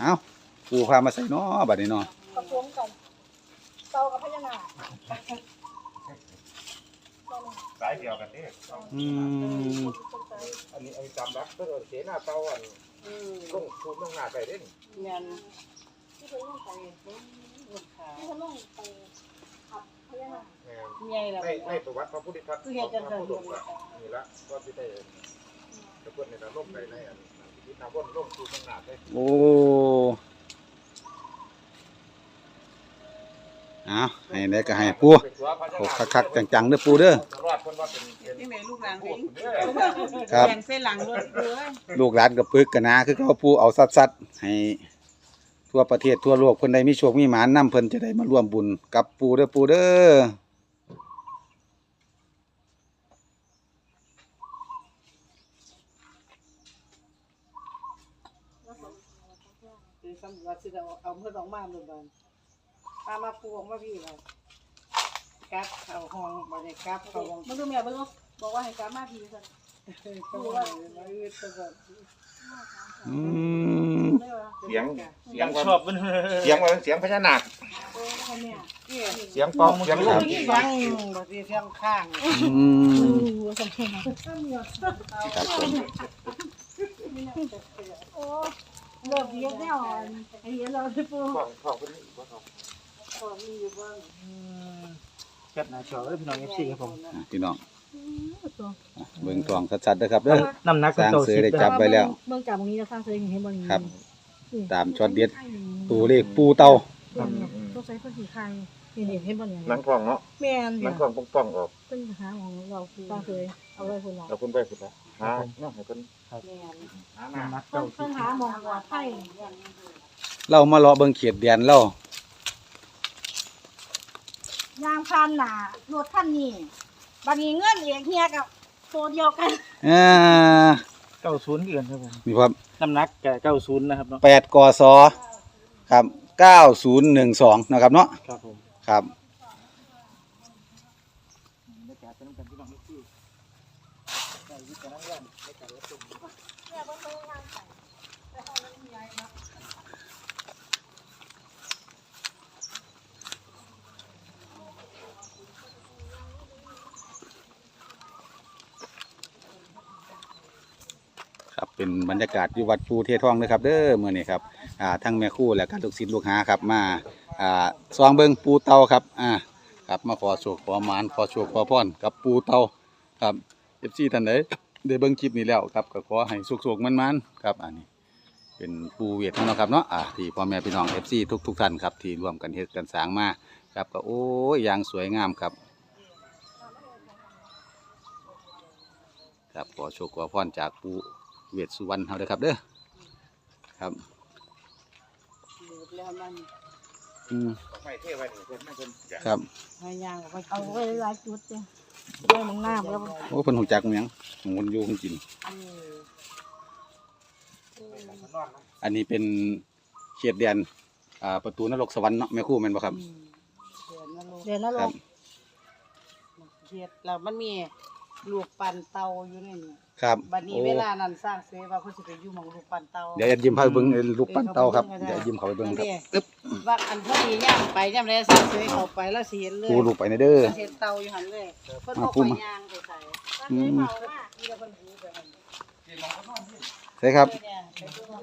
เอ้าปูพามาใส่เนาะบัดนี้เนาะกระพวงกันเตากับพญานาคสายเดียวกันนี่อืมอันนี้ไอ้จำรักเพื่อเสียหน้าเตาอันอืมลงทุนลงหน้าไปเด่นแม่นที่เพิ่นลงไปลูกค้าที่เพิ่นลงไปขับพญานาคแม่ใหญ่แล้วในในประวัติพระพุทธทัตคือเฮ็ดจังพซั่ระนพุทธองค์นี่ละก็ที่ได้ตะเพิ่นในนรกในในอัน ที่นาวนลงทุนลงหน้าไปโอ้เอาให้ได้ก็ให้ปูโอ้คักๆจังๆเด้อปูเด้อ รอดเพิ่นว่าเป็นเป็นนี่แม่ลูกหลานพเอวกงเด้อครับแบ่งเส้นหลังรถเด้อลูกหลานกับปึกกันนะ คือเขาปูเอาซัดๆให้ทั่วประเทศทั่วโลกเพิ่นได้มีโชคมีหมานนํเพิ่นจะได้มาร่วมบุญกับปูเด้อปูเด้อคือ สำหรับสิเอาเอาเพิ่นออกมาหมดบัดพามาปลูกมาพี่ล่ะกลับเข้าห้องบ่ได้กลับเข้าห้องมันดูแม่เบิ่งเอาบอกว่าให้กลับมาพี่ซั่นเข้าห้องมาอืดตะกอนอืมได้ว่าเสียงเสียงว่าชอบมันเสียงว่าเป็นเสียงพญานาคโอ้ให้แม่นี่เสียงปองเสียงลูกเสียงบ่สิเสียงข้างอืมดูสมเด็จนะครับผมโอ้ เลิกเรียนแน่นอนไอ้เหี้ยเราได้ปูปองปองเพิ่นนี่บ่ครับก็มีอยู่บ้างแคปหน้าจอเลยพี่น้องเอฟซีครับผมอะพี่น้องเบิ่งทองชัดๆนะครับเด้อน้ำหนักสร้างเก่าเสืสิอบได้จับไว้แล้วเบิ่งจากตรงนี้จะสร้างเสยเห็นบ่นี่ครับ ตามช็อตเด็ดตัวเลขปูเตาต้องใช้เพื่อสีไข่นี่เห็นเห็นบ่เนี่ยหนังทองเนาะแม่นหนัเนี่งยทองป้องๆออกเป็นหาของเราสร้างเสยเอาไว้คนเราแล้วคุณไปคุณละ หาเนาะให้เพิ่นแม่นหามาน้ำหนักเพิ่เก่านสิเพิ่นหาหมองปลอดภัยเรามาเลาะเบิ่งเขียดแดนเรายางพานหนารถคันนี้บัดนี้เงินเอกเฮียกับตัวเดียวกันอ่าเก้าศูนย์เกือนครับผมนี่ครับน้ำหนักแก่เก้าศูนย์นะครับเนาะ8กศครับ9012นะครับเนาะครับผมครับ บรรยากาศเป็นกันพี่น้องเครับเป็นบรรยากาศที่วัดภูเททองนะครับ เด้อเมื้อนี้ครับอ่าทั้งแม่คู่และก็ลูกศิษย์ลูกหาครับมาอ่าซองเบิงปูเตาครับอ่าครับมาขอโชคขอหมานขอโชคขอพรกับปูเตาครับ FC ท่านใดได้เบิ่งคลิปนี้แล้วครับก็ขอให้สุขๆมันๆครับอันนี้เป็นปูเวียดเนาะครับเนาะอ่าที่พ่อแม่พี่น้อง FC ทุกทุกๆท่านครับที่ร่วมกันเฮ็ดกันสร้างมาครับก็โอ้ยอย่างสวยงามครับ ครับขอโชคขอพรจากปูเวทสุวรรณเฮาเด้อครับเด้อครับเดือดแล้วมันอืมไม่เท่ไว้นี่เพิ่นไม่เพิ่นอยากครับให้ย่างออกไปเอาไว้หลายจุดเลย ไว้มองน้ำแล้วโอ้เพิ่นหูจักเมียงมุนอยู่จริงเอออันนี้เป็นเขตแดนอ่าประตูนรกสวรรค์เนาะแม่ครู่แม่นบ่ครับอืมเดือดนรกเดี๋ยวนะคลูรับกเฮ็ดแล้วมันมี ลูกปั่นเตาอยู่ในนี่ครับบัดนี้โอ้เวลานั้นสร้างเสว่าเพิ่นสิไปอยู่หม่องลูกปั่นเตาเดี๋ยวจะยิ้มพาไปเบิ่งไอ้รูปปั้นเตาครับเดี๋ยวยิ้มเข้าไปเบิ่งครับอึ๊บว่าอันพอดีย่างไปย่ำได้สร้างเสเข้าไปแล้วสิเห็นเลยปูลูกไปในเด้อ เห็นเตาอยู่หั่นเลยเพิ่นมาบ่พูค่ดอยมาย่างไปใส่อืมเมามามีแต่เพิ่นหูไปหั่นใช่ครับ เนี่ยไปดูหม้อ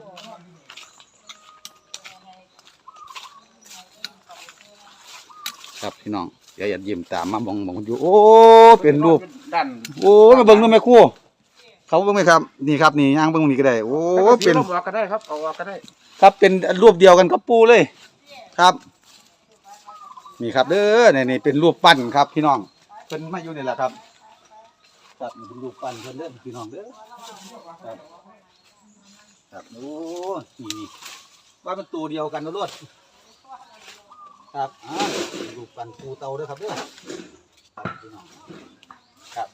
ครับพี่น้อง เดี๋ยวอย่ายิ้มตามมาบองบองอยู่ โอ้ เป็นรูปด้านโอ้มาเบิ่งดูแม่ครู่ เขาเบิ่งไหมครับ นี่ครับนี่ย่างเบิ่งตรงนี้ก็ได้ โอ้ เป็เป็นนลมออกก็ได้ครับเอาออกก็ได้ครับเป็นรูปเดียวกันกับปูเลย ครับ นี่ครับเด้อนี่นี่เป็นรูปปั้นครับพี่น้องเพิ่นมาอยู่นี่แหละครับครับนี่เป็นรูปปั้นเพิ่นเด้อพี่น้องเด้อครับครับโอ้นี่นี่ว่าเป็นตัวเดียวกันนะรวด ครับอ่าเป็นรูปปั้นปูเตาด้อครับเด้อครับพี่น้องครับ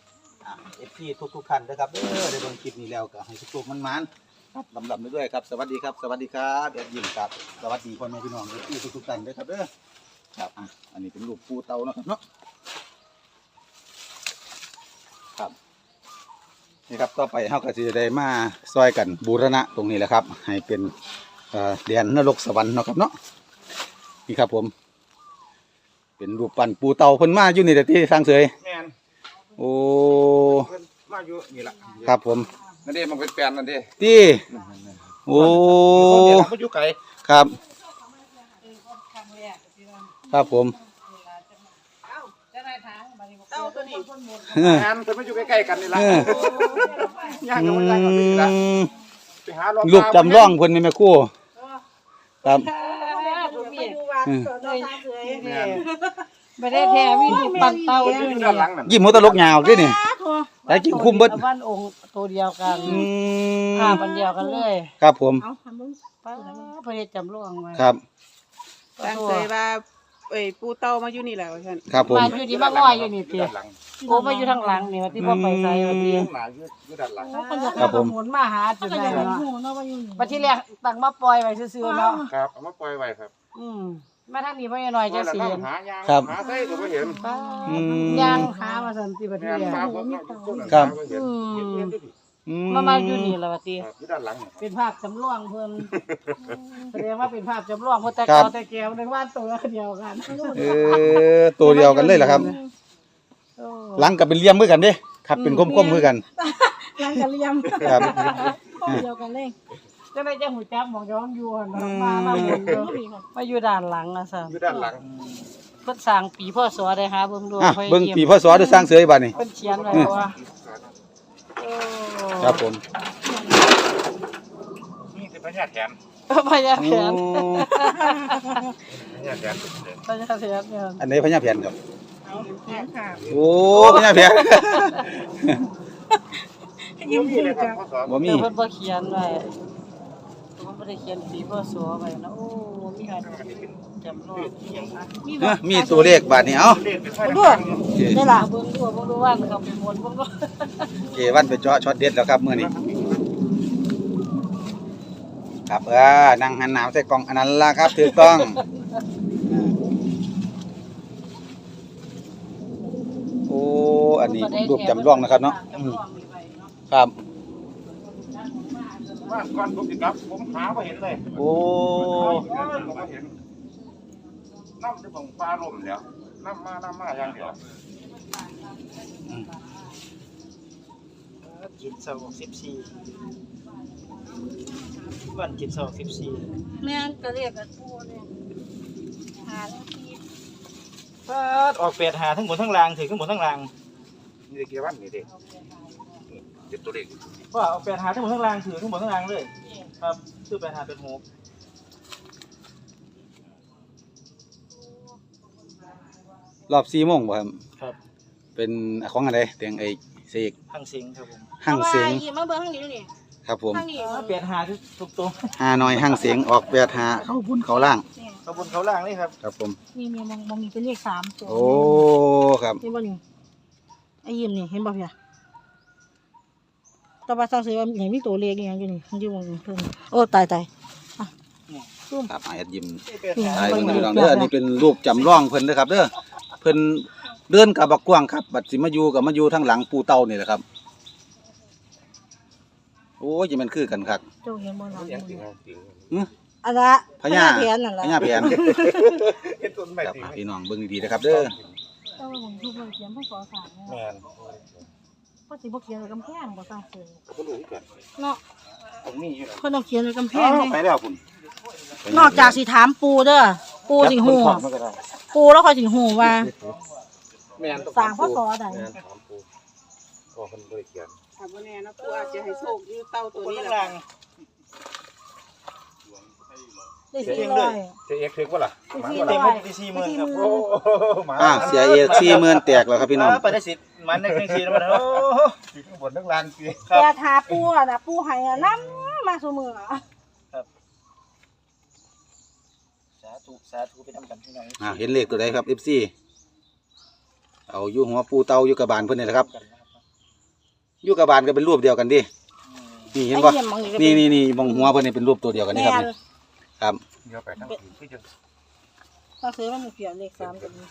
อ่าเอฟซีทุกทุกๆท่านนะครับเด้อได้เบิ่งคลิปนี้แล้วก็ให้สุขๆมันๆครับลำลำไปด้วยครับ สวัสดีครับ สวัสดีครับเดี๋ยวยิ้มครับสวัสดีพ่อแม่พี่น้องที่ทุกทุกๆท่านด้วยครับเด้อครับอะอันนี้เป็นลูกปูเตาเนาะครับเนาะครับนี่ครับต่อไปเฮาก็สิได้มาซอยกันบูรณะตรงนี้แหละครับ ให้เป็นอ่าแดนนรกสวรรค์เนาะครับเนาะ นี่ครับผม เป็นรูปปั้นปูเต่าเพิ่นมาอยู่นี่แต่ที่ทางเสยแม่นโอ้เพิ่นมาอยู่นี่ล่ะครับผมนั่นเด้มันเป็นแปลนนั่นเด้ที่โอ้คนเดียวมันอยู่ไกลครับ ครั้งแรกที่ว่าครับผมเอ้าจะได้ทางบัดนี้เต้าตัวนี้คนหมดเออแม่นเพิ่นมาอยู่ใกล้ๆกันนี่ล่ะเออย่างกันมันย่างกันนี่ล่ะอืมไปหารถลูกจำลองเพิ่นนี่แม่ครู่ครับ ตัวไปนี้ดูวันอืมเกิดเราทางเสยแม่นไม่ได้แท้มีลูกปันเต้าคนออยู่ยู่นี่ด้านหลังนั่นยิ้มหัวตลกยาวด้วยนี่สาธุแต่กินคุ้มเบิด บ้านองค์ตัวเดียวกันอืมภาพอันเดียวกันเลยครับผม เอาทำมึงป้าพระเดชจำลองไว้ครับ ตั้งใจว่าเอ้ยปูเต้ามาอยู่นี่แหละว่าซั่นครับผม มาอยู่นี่มาง่อยอยู่นี่อยู่ติด้านหลังโอ้มาอยู่ทางหลังนี่ว่าที่บ่ไปไสว่าติหนาอยู่อยู่ด้านหลังคนจะครับผม หมุนมาหาจุก็ดจะไหนเห็นเนาะหูเนาะว่าอยู่นี่บัดที่แรกตั้งมาปล่อยไว้ซื่อๆเนาะครับ เอามาปล่อยไว้ครับ อืม มาทางนี้พ่อหน่อยจังสิเห็นหายางครับ หาไส้ก็บ่เห็นป้าอืมย่างหามาสันติบัดที่งานแรกฟ้าผมก็ต้นครับหาเห็นเห็นเห็นด้วยดิอืมามาอยู่นี่แล้วว่าติครับอยู่ด้านหลังนี่เป็นภาพจำลองเพิ่นแสดงว่าเป็นภาพจำลองเพิ่นแต่ครัเก่าบแต่แก้วนึกว่าตัวเดียวกันเออตัวเดียวกันเลยเหรอครับ โอ้หลังกับเป็นเหลี่ยมเหมือนกันเด้ครับเป็นก้มๆเหมือนกัน หลังกันเลียมครับ เดียวกันเลย จังได๋จังหูจักหมองย้อนอยู่หั่นเนาะมามาหมุนอยู่มาอยู่ด้านหลังอะซะอยู่ด้านหลังเพิ่นสร้างปีพศได้หาเบิ่งดูอะค่อยเบิ่งยี่ยมปีพศได้สร้างเสือบัดนี่เพิ่นเขียนไว้ว่าโอ้ครับผมนี่คือพญาแถนพญาแถนโอ้พญาแถนพญาแถนเนี่ยอันไหนพญาแผนครับเอาแขนค่ะโอ้พญาแผนยิ้มเลยครับพ่อสอนบ่มีเดี๋ยวเพิ่นบ่เขียนไว้เพิ่น บ่ได้เขียนปีพศไว้นะโอ้มีหาจำลองเอ้อมีตัวเลขบาดนี้เอ้าเลขเป็นไฟดูทางโอเคได้ล่ะเบิ่งดูเบิ่งดูว่าเขาเป็นมนต์เบิ่งดูโอเควันไปเจาะช็อตเด็ดแล้วครับมื้อนี้ครับเออนั่งหันหน้าใส่กล่องอันนั้นล่ะครับถูกต้องโอ้อันนี้รูปจำลองนะครับเนาะอืมครับ ว่าก่อนผมสิครับ ผมหาบ่เห็นเลยโอ้ผมบ่เห็นน้ำจะของปลาลมแล้วน้ำมาน้ำมาอย่างเดียวกินสองสิบสี่วันกินสองสิบสี่แม่นก็เรียกกันปูเนี่ยหาแล้วทีฟาดออกแปดหาทั้งบนทั้งล่างถือทั้งบนทั้งล่างนี่เด็กเกี่ยววันนี่เด็กนี่ เด็กตัวเด็กว่าออกแปดหาทั้งบนทั้งล่างถือทั้งบนทั้งล่างเลย ครับซื้อแปดหาเป็นหกรอบ4โมงบ่ครับ ครับเป็นของอะไรเตียงไอ้เสกทางสิงครับผมหั่งเสียงอาไว้มาเบิ่งทางนี้ดูนี่ครับผมทางนี้แปดหาทุกตัวหาหน่อยหั่งเสียงออกแปดหาเข้าบุญเข้าล่าง นี่เขาบนเขาล่างนี่ครับครับผม นี่มีมองมองมีเป็นเลขสามตัวโอ้ครับเห็นบ่นี่ไอ้ยิ้มนี่เห็นบ่พี่อะ แต่ว่าทางเสยว่าเห็นมีตัวเลขอหยังอยู่นี่มันอยู่มองเพิ่นโอ้ตายตายครับอาแอดยิ้มแปดหาตายเพิ่นพี่น้องเด้ออันนี้เป็นรูปจำลองเพิ่นเด้อครับเด้อเพิ่นเดินกับบักกว้างครับ บัดสิมาอยู่กับมาอยู่ทางหลังปูเต่านี่แหละครับ โอ้ยยังมันคือกันครับ เจ้าเห็นบ่ล่ะยังติงติงอันละพญา แผนนั่นพล่ะญาแผนเห็นต้นไม้ครับติงพี่น้องเบิ่งดีๆนะครับเด้อ แต่ว่าผมทุกคนเขียนพศสามเนี่ย แม่นเพราะสิบ่เขียนไว้กำแพงบ่ทางเสยก็รู้กันเนาะผมมีอยู่เพิ่นต้องเขียนไว้กำแพอ้างวเลยไปแล้วคุณนอกจากสิถามปูเด้อปูสิฮู้มันก็ได้ปูแล้วค่อยสิฮู้ว่าแม่นสร้างพศใดแม่นถามปูก็เพิ่นบ่ได้เขียนถามว่าแน่นะปูอาจจะให้โชคอยู่เต้าตัวบนนี้ทั้งแหละล่างได้สี่ร้อยจะเอ็กซ์ถึกบ่ล่ะได้มาสี่บ่ร้ล่ะอยที่สี่หมื่นครับโอ้มาอ่าเสียเอก40,000แตกแล้วครับพี่น้องไปได้สิ มันได้ครึ่งชีแล้วมันโอ้โหข้างบนทั้งล่างสิแต่ถาปูอะนะปูให้อะนํมาซุมื้ออะสาธุสาธุไปทำกันพี่น้องอ่าเห็นเลขตัวใดครับ FC เอาอยู่หัวปูเต่าอยู่กับบานเพิ่นนี่แหละครับกันนะครับอยู่กับบานก็เป็นรูปเดียวกันดินี่เห็นบ่ไอ้ยี่ยมมองก็เป็นี่นี่นี่มองหัวเพิ่นนี่เป็นรูปตัวเดียวกันนี่ครับแม่นนี่ครับ เดี๋ยวไปทางอื่นคือจังทางเสยมันเขียนเลขสามตัวนี้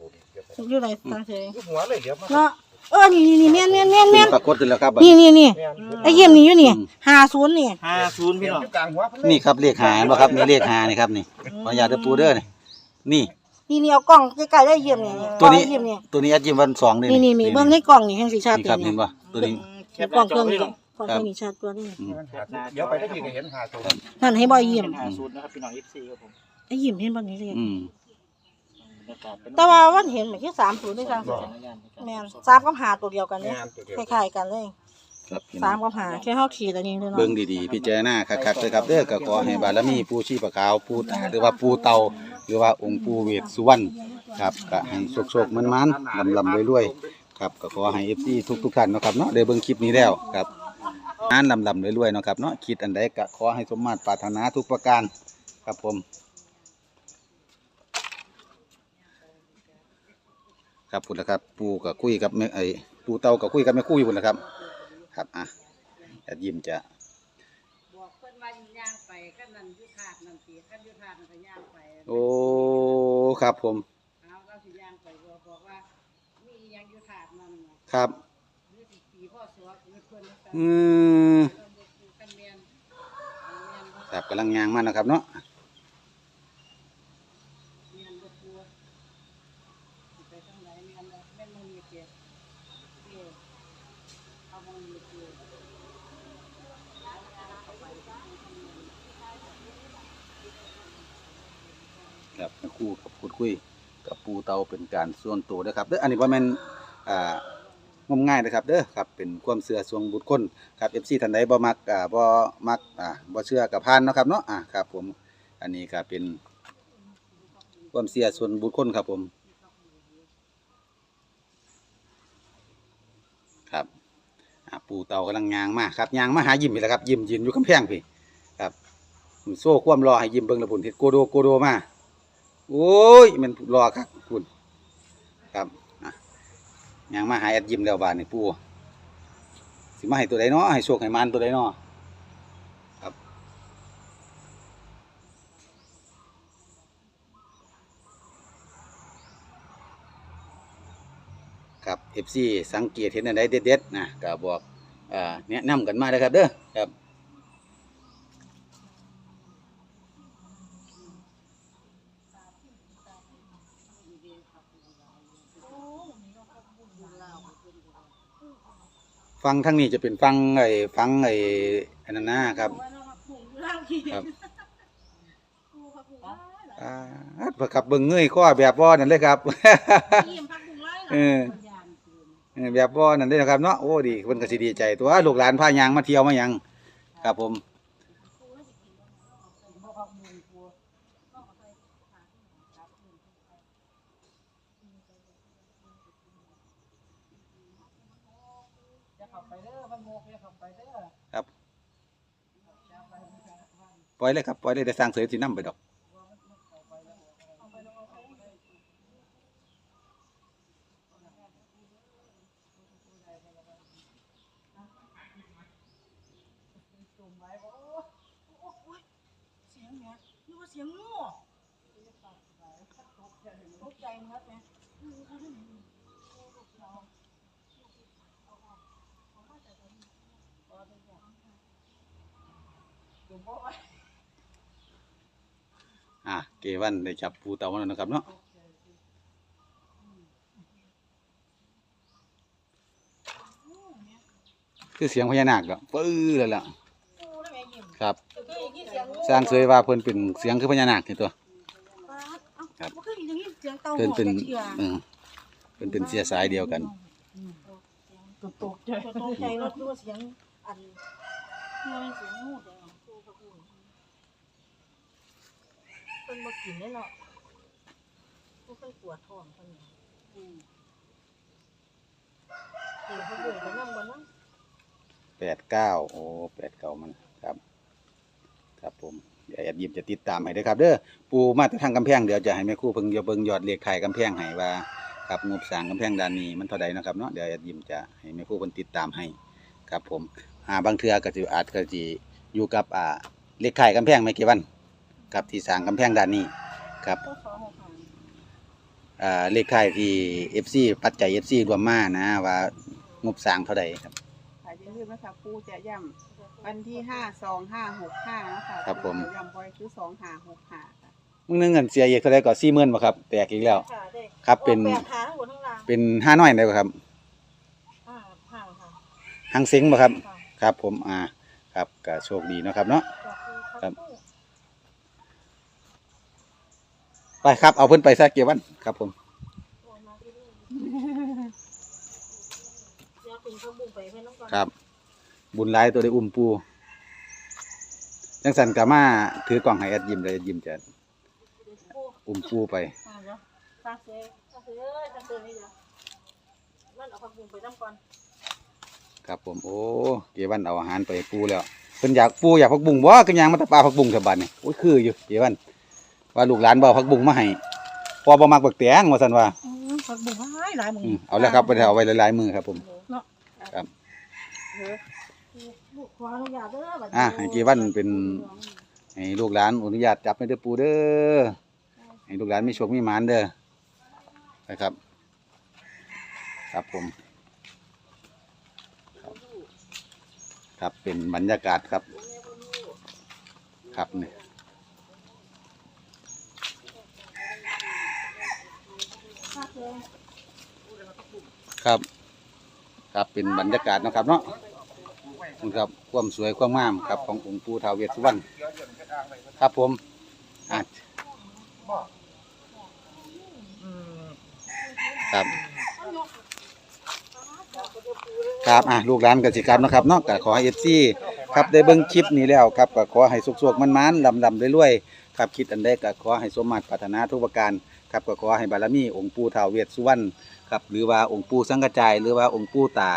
อ่าตัวนี้เดี๋ยวไปอยู่ไหนทางเสยอยู่หัวเลยเดี๋ยวมาเนาะเออนี่นี่แม่นแม่นแม่นแม่นปรากฏขึ้นแล้วครับนี่นี่นี่แม่นไอ้เยี่ยมนี่อยู่นี่ห้าศูนย์นี่ห้าศูนย์เห็พี่นน้องอยู่กลางหัวเพิ่นเลยนี่ครับเลขหาบ่ครับนี่เลขหานี่ครับนี่ขออนุญาตเด้อปูเด้อนี่นี่ นี่นี่เอากล้องใกล้ๆได้เยี่ยมนี่ตัวนี้ กล้องเยี่ยมนี่ตัวนี้แอดยิมวันสองนี่นี่นี่นี่เบิ่งในกล้องนี่แห่งสีชาตินี่ครับเห็นป่ะตัวนี้แคนี่ปกล้องหเครื่องน้าจนี้พี่น้องกล้องเครื่องนี้ชัดกว่านี่อืมเดี๋ยวไปได้พี่ก็เห็นหาตัวนั่นให้บ่อยเยี่ยมเป็นห้าศูนย์นะครับพี่น้อง FC ครับผมไอ้เยี่ยมเห็นบ่นี่เลยอืม แต่ว่าวันเห็นเหมือนที่สามศูนย์ด้วยกันสัญญาณในการแม่นสามกับหาตัวเดียวกันเลยแม่นตัวเดียวคล้ายๆกันเลยครับพี่น้สาอมงกับหาแค่เฮาขีดอันนี้เลยเนาะเบิ่งดีๆพิจารณาคักๆเลยครับเด้อก็ขอให้บารมีปู่ชีพขาวปู่ตาหรือว่าปู่เตาหรือว่าองค์ปู่เวทสุวรรณครับก็ให้โชคๆมันๆลำๆรวยๆครับก็ขอให้ FC ทุกๆท่านเนาะครับเนาะได้เบิ่งคลิปนี้แล้วครับงานลำๆรวยๆเนาะครับเนาะคิดอันใดก็ขอให้สมมาตรปรารถนาทุกประการครับผม ครับพุ่นละครับ ปู่ก็คุยกับแม่ไอ้ปู่เตาก็คุยกับแม่ครู่อยู่พุ่นละครับ ครับอะแอดยิมจะบอกเพิ่นว่าย่างไปคันนั้นอยู่ถาดนั่นสิคันอยู่ถาดนั่นก็ย่างไปโอ้ครับผมเอาเราสิย่างไปบอกบอกว่ามีอีหยังอยู่ถาดนั่นน่ะครับหรือสิปีพ่อสวเพิ่นเพิ่นว่าซั่นอืมเริ่มบ่คือกันแม่นแม่นบ่ครับกำลังยางมานะครับเนาะ แม่นบ่กลัวสิไปทางไหนแม่นบ่แม่นบ่มีเกียรติเอ้เอาบ่มีเกียรติ ครับคู่กับพูดคุยกับปูเตาเป็นการส่วนตัวนะครับเด้ออันนี้ว่าแม่นอ่างมง่ายนะครับเด้อครับเป็นความเชื่อส่วนบุคคลครับ FC ท่านใดบ่มักอ่าบ่มักอ่าบ่เชื่อกับพานเนาะครับเนาะอ่าครับผมอันนี้ก็เป็น ความเชื่อส่วนบุคคลครับผม ครับอ่าปูเตากำลังยางมาครับยางมาหายิ้มนี่แหละครับยิ้มยืนอยู่กำแพงพี่ครับโซ่ความรอให้ยิ้มเบิ่งและพุ่นเฮ็ดโกโดโกโดมา โอ้ยมันรอครับคุณครับอะยางมาหาแอดยิ้มแล้วบาดนี่ปูสิมาให้ตัวใดเนาะให้โชคให้มันตัวใดเนาะครับครับ FC สังเกตเห็นอันใดเด็ดๆนะก็บอกอ่าแนะนำกันมาเด้อครับเด้อครับ ฟังทางนี้จะเป็นฟังไอ้ฟังไอ้อันนั้นนะครับครับอ่าประกับเบิ่งเงยข้อแบบบ่นั่นเลยครับเออเออแบบบ่นั่นเลยนะครับเนาะโอ้ดีเพิ่นก็สิดีใจตัวลูกหลานพายางมาเที่ยวมาหยังครับผม อย่าเข้าไปเด้อมันโมกอย่าข้าไปเด้อครับ ปล่อยเลยครับ ปล่อยเลยเด้สร้างเสริมสินํไปดอก เสียงเนี่ยนึกว่าเสียงงูตกใจหมดเนี่ย อะเกวันได้จับปูเตามาแล้วนะครับเนาะคือเสียงพญานาคดอกปื้อเลยล่ะงูแล้วแม่ยิ้มครับเคยได้ยินเสียงงูสร้างเสยว่าเพิ่นเป็นเสียงคือพญานาคนี่ตัวป๊าดเอ้าครับบ่เคยได้ยินเสียงเต่าหเพิ่นอนเป็นจักเทื่อเออเพิ่นเป็นเสียสายเดียวกันตกตกใจตกใจรถด้วยเสียงอันเมื่อมันเสียงงูแต่กูกับกูเพิ่นบ่กินเลยเนาะกูเคยปวดท้องเพิ่นเนี่ยอืมเออเพิ่นเดินไปนั่งบ่นั่งแปดเก้าโอ้แปดเก้ามันครับ ครับผมเดี๋ยวแอดยิมจะติดตามให้เด้อครับเด้อปูมาแต่ทางกำแพงเดี๋ยวจะให้แม่ครู่เพิ่งเดี๋ยเบิ่งยอดเลขไข่กำแพงให้ว่าครับงบสร้างกำแพงด้านนี้มันเท่าใดเนาะครับเนาะเดี๋ยวแอดยิมจะให้แม่ครู่เพิ่นติดตามให้ ครับผมหาบางเทือก็สิอาจก็สิอยู่กับอ่าเลขไข่กำแพงไม่กี่วัน ครับที่สร้างกำแพงด้านนี้ครับก็ขอให้ผ่านอ่าเลขท้ายที่ FC ปัจจัย FC รวมมานะว่างบสร้างเท่าใดครับค่ะอย่าลืมนะคะปูจะย่ำวันที่ห้าสองห้าหกห้านะคะครับผมย่ำบ่อยคือสองห้าหกห้าค่ะมึงนึงเงินเสียอีกเท่าใดก็40,000บ่ครับแตกอีกแล้ว ค่ะได้ครับเป็นแปดหางหัวทั้งหลังเป็นห้าน้อยได้บ่ครับห้าห้างค่ะหางเซ็งบ่ครับ ค่ะครับผมอ่าครับก็โชคดีเนาะครับเนาะครั ไปครับเอาเพิ่นไปซะเกียร์วันครับผมเดี๋ยวถึงเขาบุ้งไปให้น้องก่อนครับ บุญหลายตัวได้อุ้มปูจังสันกามาถือกล่องให้แอดยิมเลยแอดยิมจะอุ้มปูไปอ่าเดี๋ยวตาเซ่ตาเซ่เอ้ยตาเซ่นี่เดี๋ยวมันเอาผักบุ้งไปน้ำก่อนครับผมโอ้เกียร์วันเอาอาหารไปให้ปูแล้วเพิ่นอยากปูอยากผักบุ้งบ่ก็ยังมาแตะปลาผักบุ้งสบัดนี่โอ้ยคืออยู่เกียร์วัน ว่าลูกหลานบ่เอาผักบุ้งมาให้พอบ่มักบักแตงว่าซั่นว่าอืมผักบุ้งหลายหลายหมึงอืมเอาแล้วครับไปเอาไว้หลายๆมือครับผมครับ ลูกขออนุญาตเด้อบัดนี้อะให้เกียร์วันเป็น ให้ลูกหลานอนุญาตจับให้เด้อปูเด้อให้ลูกหลานมีโชคมีหมานเด้อนะครับ ครับผม ครับครับเป็นบรรยากาศครับ ครับเนี่ย ครับ ครับเป็นบรรยากาศเนาะครับเนาะนี่ครับความสวยความงามครับขององค์ปู่ท้าวเวสสุวรรณครับผมอะครับ ครับอะลูกหลานกันสิครับนะครับเนาะก็ขอให้เอฟซีครับได้เบิ่งคลิปนี้แล้วครับก็ขอให้สุขๆมันๆลำๆรวยๆครับคิดอันใดก็ขอให้สมมาตรปรารถนาทุกประการ ครับก็ขอให้บารมีองค์ปู่ท้าวเวสสุวรรณครับหรือว่าองค์ปู่สังกจายหรือว่าองค์ปู่ตา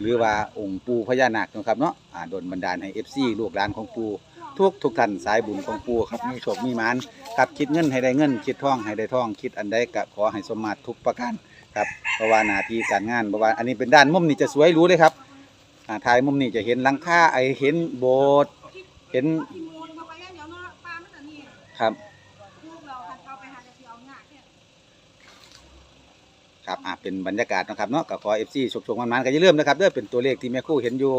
หรือว่าองค์ปู่พญานาคนะครับเนาะอ่าโดนบันดาลให้เอฟซีลูกหลานของปู่ทุกทุกท่านสายบุญของปู่ครับมีโชคมีหมานครับคิดเงินให้ได้เงิน คิดทองให้ได้ทอง คิดอันใดก็ขอให้สมมาตรทุกประการครับเพราะว่าหน้าที่การงานเพราะว่าอันนี้เป็นด้านมุมนี่จะสวยรู้เลยครับอ่าถ่ายมุมนี่จะเห็นหลังคาไอเห็นโบสถ์เห็นครับ เข้าไปหาจะสิเอาหน้าเนี่ยครับอ่าเป็นบรรยากาศนะครับเนาะก็ขอเอฟซีชกชกมันมันๆก็อย่าลืมนะครับเด้อเป็นตัวเลขที่แม่ครู่เห็นอยู่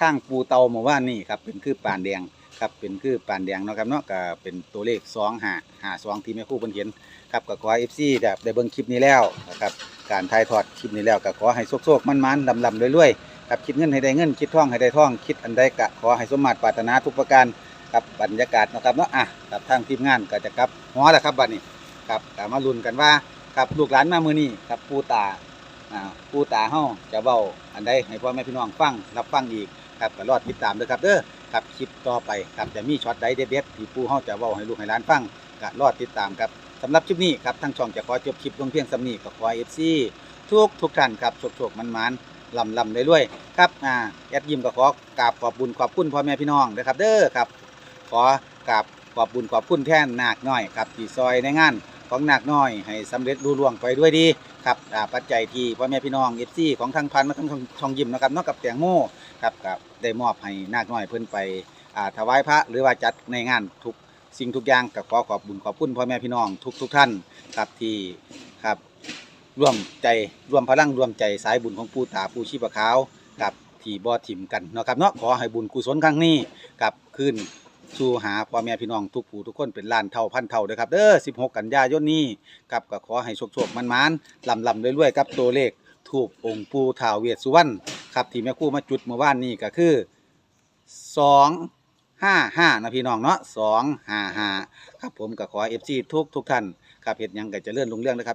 ข้างปูเตาเมื่อวานนี่ครับเป็นคือปานแดงครับเป็นคือปานแดงเนาะครับเนาะก็เป็นตัวเลขสองหาหาสองที่แม่ครู่เพิ่นเห็นครับก็ขอเอฟซีแบบได้เบิ่งคลิปนี้แล้วนะครับการถ่ายทอดคลิปนี้แล้วก็ขอให้โชคๆมันๆลำๆรวยๆครับคิดเงินให้ได้เงินคิดท่องให้ได้ท่อง คิดอันใดกะขอให้สมมาตรปรารถนาทุกประการ ครับบรรยากาศนะครับเนาะอะกับทางทีมงานก็จะกลับหัวแล้วครับบัดนี้ครับก็มาลุ้นกันว่าครับลูกหลานมามือนี้ครับปูตาอ่าปูตาเฮาจะเว้าอันใดให้พ่อแม่พี่น้องฟังรับฟังอีกครับก็รอดติดตามเด้อครับเด้อครับคลิปต่อไปครับจะมีช็อตใดเด็ดๆที่ปู่เฮาจะเว้าให้ลูกให้หลานฟังก็รอดติดตามครับสำหรับคลิปนี้ครับทางช่องจะขอจบคลิปลงเพียงสำนี้ก็ขอ FC ทุกทุกท่านครับโชคๆมันๆลำลำๆรวยครับ อ่าแอดยิมก็ขอกราบขอบบุญขอบคุณพ่อแม่พี่น้องนะครับ เด้อครับ ขอกราบขอบบุญขอบคุณแท่นนาคน้อยครับที่ซอยในงานของนาคน้อยให้สำเร็จรุ่ล่วงไปด้วยดีครับปัจจัยที่พ่อแม่พี่น้องเอฟซีของทางพันมาทางช่องช่องยิมนะครับนอกกับแตงโมครับกับได้มอบให้นาคน้อยเพิ่อนไปถวายพระหรือว่าจัดในงานทุกสิ่งทุกอย่างก็ขอขอบบุญขอบคุณพ่อแม่พี่น้องทุกทุกท่านครับที่ครับร่วมใจร่วมพลังร่วมใจสายบุญของปู่ตาปู่ชีพขาวกับที่บ่ถิ่มกันเนาะครับเนาะขอให้บุญกุศลครั้งนี้กับคืน สู่หาพ่อแม่พี่น้องทุกผู้ทุกคนเป็นล้านเท่าพันเท่าเด้อครับเด้อ16 กันยายนนี้กับก็ขอให้โชคๆมันๆลำๆรวยๆกับตัวเลขถูกองค์ปู่ท้าวเวสสุวรรณครับที่แม่ครู่มาจุดเมื่อวานนี้ก็คือ2ห้าห้านะพี่น้องเนาะสองห้าห้าครับผมก็ขอเอฟซีทุกทุกท่านครับเห็ดหยังก็เจะเลื่อนลงเรื่องนะครับ